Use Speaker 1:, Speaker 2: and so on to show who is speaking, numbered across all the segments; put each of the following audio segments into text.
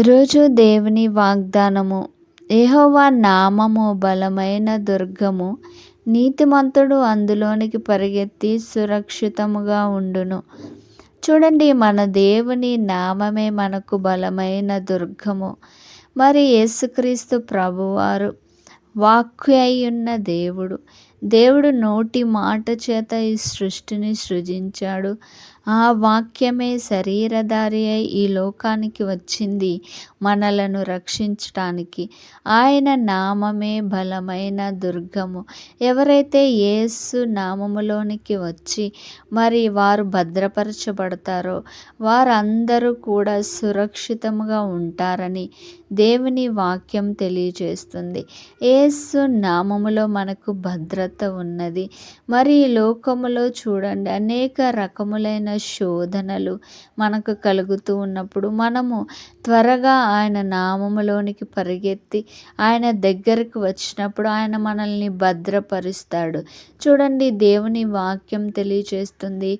Speaker 1: రోజు దేవుని వాగ్దానము. ఏహోవా నామము బలమైన దుర్గము. నీతిమంతుడు అందులోనికి పరిగెత్తి సురక్షితముగా ఉండును. చూడండి మన దేవుని నామమే మనకు బలమైన దుర్గము. మరి యేసుక్రీస్తు ప్రభువారు వాక్య ఉన్న దేవుడు దేవుడు నోటి మాట చేత ఈ సృష్టిని సృజించాడు. ఆ వాక్యమే శరీరధారి అయి ఈ లోకానికి వచ్చింది మనలను రక్షించటానికి. ఆయన నామమే బలమైన దుర్గము. ఎవరైతే యేసు నామములోనికి వచ్చి మరి వారు భద్రపరచబడతారో వారందరూ కూడా సురక్షితముగా ఉంటారని దేవుని వాక్యం తెలియజేస్తుంది. యేసు నామములో మనకు భద్రత ఉన్నది. మరి ఈ లోకములో చూడండి అనేక రకములైన శోధనలు మనకు కలుగుతూ ఉన్నప్పుడు మనము త్వరగా ఆయన నామములోనికి పరిగెత్తి ఆయన దగ్గరకు వచ్చినప్పుడు ఆయన మనల్ని భద్రపరుస్తాడు. చూడండి దేవుని వాక్యం తెలియజేస్తుంది.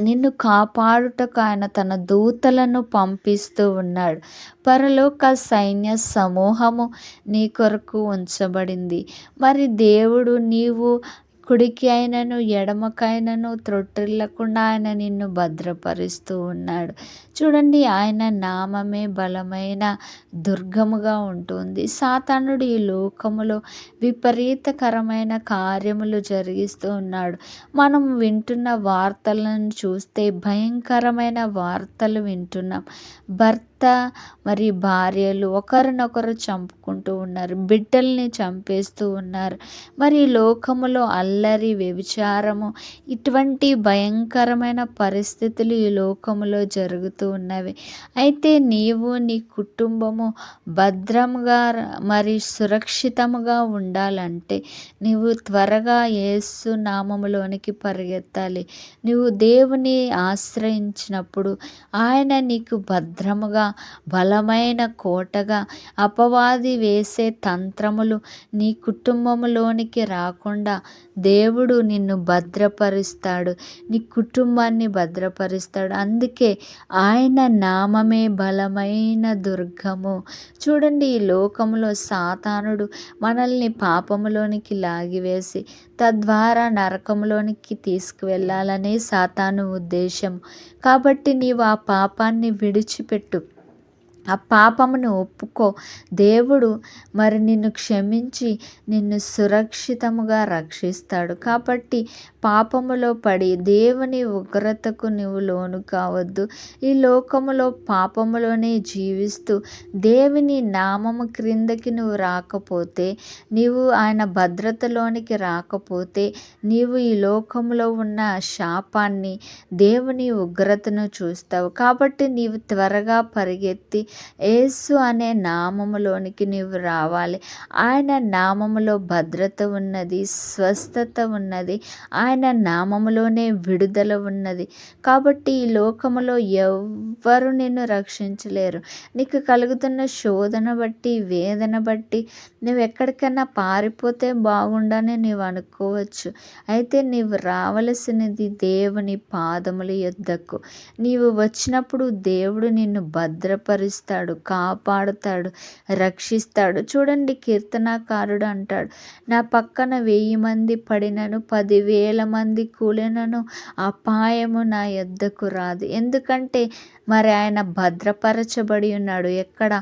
Speaker 1: నిన్ను కాపాడుటకు ఆయన తన దూతలను పంపిస్తూ ఉన్నాడు. పరలోక సైన్య సమూహము నీ కొరకు ఉంచబడింది. మరి దేవుడు నీవు కుడికి అయినను ఎడమకైనను త్రొట్టిల్లకుండా ఆయన నిన్ను భద్రపరుస్తూ ఉన్నాడు. చూడండి ఆయన నామమే బలమైన దుర్గముగా ఉంటుంది. సాతానుడు ఈ లోకములో విపరీతకరమైన కార్యములు జరిగిస్తూ ఉన్నాడు. మనం వింటున్న వార్తలను చూస్తే భయంకరమైన వార్తలు వింటున్నాం. భర్త మరి భార్యలు ఒకరినొకరు చంపుకుంటూ ఉన్నారు. బిడ్డల్ని చంపేస్తూ ఉన్నారు. మరి లోకములో అల్లరి వ్యభిచారము ఇటువంటి భయంకరమైన పరిస్థితులు ఈ లోకములో జరుగుతూ ఉన్నవి. అయితే నీవు నీ కుటుంబము భద్రంగా మరి సురక్షితముగా ఉండాలంటే నీవు త్వరగా యేసు నామములోనికి పరిగెత్తాలి. నువ్వు దేవుని ఆశ్రయించినప్పుడు ఆయన నీకు భద్రముగా బలమైన కోటగా అపవాది వేసే తంత్రములు నీ కుటుంబంలోనికి రాకుండా దేవుడు నిన్ను భద్రపరుస్తాడు నీ కుటుంబాన్ని భద్రపరుస్తాడు. అందుకే ఆయన నామమే బలమైన దుర్గము. చూడండి ఈ లోకంలో సాతానుడు మనల్ని పాపములోనికి లాగివేసి తద్వారా నరకంలోనికి తీసుకువెళ్ళాలనే సాతాను ఉద్దేశం కాబట్టి నీవు ఆ పాపాన్ని విడిచిపెట్టు. ఆ పాపమును ఒప్పుకో. దేవుడు మరి నిన్ను క్షమించి నిన్ను సురక్షితముగా రక్షిస్తాడు. కాబట్టి పాపములో పడి దేవుని ఉగ్రతకు నువ్వు లోను కావద్దు. ఈ లోకములో పాపములోనే జీవిస్తూ దేవుని నామము క్రిందకి నువ్వు రాకపోతే నీవు ఆయన భద్రతలోనికి రాకపోతే నీవు ఈ లోకంలో ఉన్న శాపాన్ని దేవుని ఉగ్రతను చూస్తావు. కాబట్టి నీవు త్వరగా పరిగెత్తి యేసు అనే నామములోనికి నీవు రావాలి. ఆయన నామములో భద్రత ఉన్నది స్వస్థత ఉన్నది. ఆయన నామములోనే విడుదల ఉన్నది. కాబట్టి ఈ లోకములో ఎవ్వరు నిన్ను రక్షించలేరు. నీకు కలుగుతున్న శోధన బట్టి వేదన బట్టి నువ్వు ఎక్కడికైనా పారిపోతే బాగుండని నీవు అనుకోవచ్చు. అయితే నీవు రావలసినది దేవుని పాదముల యొద్దకు. నీవు వచ్చినప్పుడు దేవుడు నిన్ను భద్రపరుస్తాడు కాపాడుతాడు రక్షిస్తాడు. చూడండి కీర్తనాకారుడు అంటాడు నా పక్కన వెయ్యి మంది పడినను పదివేల మంది కూలినను అపాయము నా యొద్దకు రాదు. ఎందుకంటే మరి ఆయన భద్రపరచబడి ఉన్నాడు. ఎక్కడ?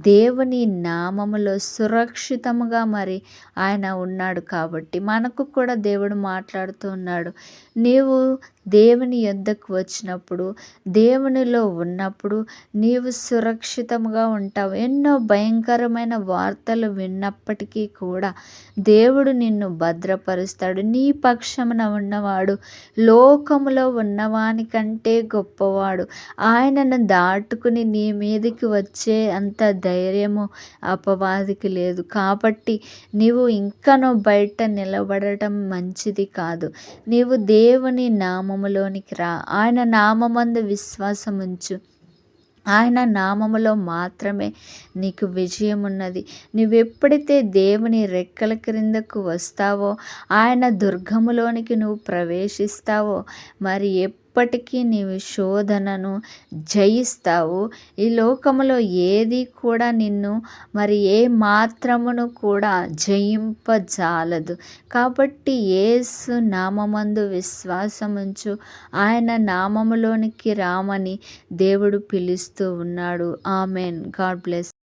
Speaker 1: దేవుని నామములో సురక్షితముగా మరి ఆయన ఉన్నాడు కాబట్టి మనకు కూడా దేవుడు మాట్లాడుతూ ఉన్నాడు. నీవు దేవుని యొద్దకు వచ్చినప్పుడు దేవునిలో ఉన్నప్పుడు నీవు సురక్షితంగా ఉంటావు. ఎన్నో భయంకరమైన వార్తలు విన్నప్పటికీ కూడా దేవుడు నిన్ను భద్రపరుస్తాడు. నీ పక్షమున ఉన్నవాడు లోకములో ఉన్నవానికంటే గొప్పవాడు. ఆయనను దాటుకుని నీ మీదకి వచ్చే అంత ధైర్యము అపవాదికి లేదు. కాబట్టి నీవు ఇంకనూ బయట నిలబడటం మంచిది కాదు. నీవు దేవుని నామములోనికి రా. ఆయన నామమందు విశ్వాసం ఉంచు. ఆయన నామములో మాత్రమే నీకు విజయం ఉన్నది నువ్వెప్పుడైతే దేవుని రెక్కల క్రిందకు వస్తావో ఆయన దుర్గములోనికి నువ్వు ప్రవేశిస్తావో మరి ఎప్పటికీ నీవు శోధనను జయిస్తావు. ఈ లోకములో ఏది కూడా నిన్ను మరి ఏ మాత్రమును కూడా జయింపజాలదు. కాబట్టి ఏసు నామందు విశ్వాసముంచు ఆయన నామములోనికి రామని దేవుడు పిలుస్తూ ఉన్నాడు. ఆమెన్. God bless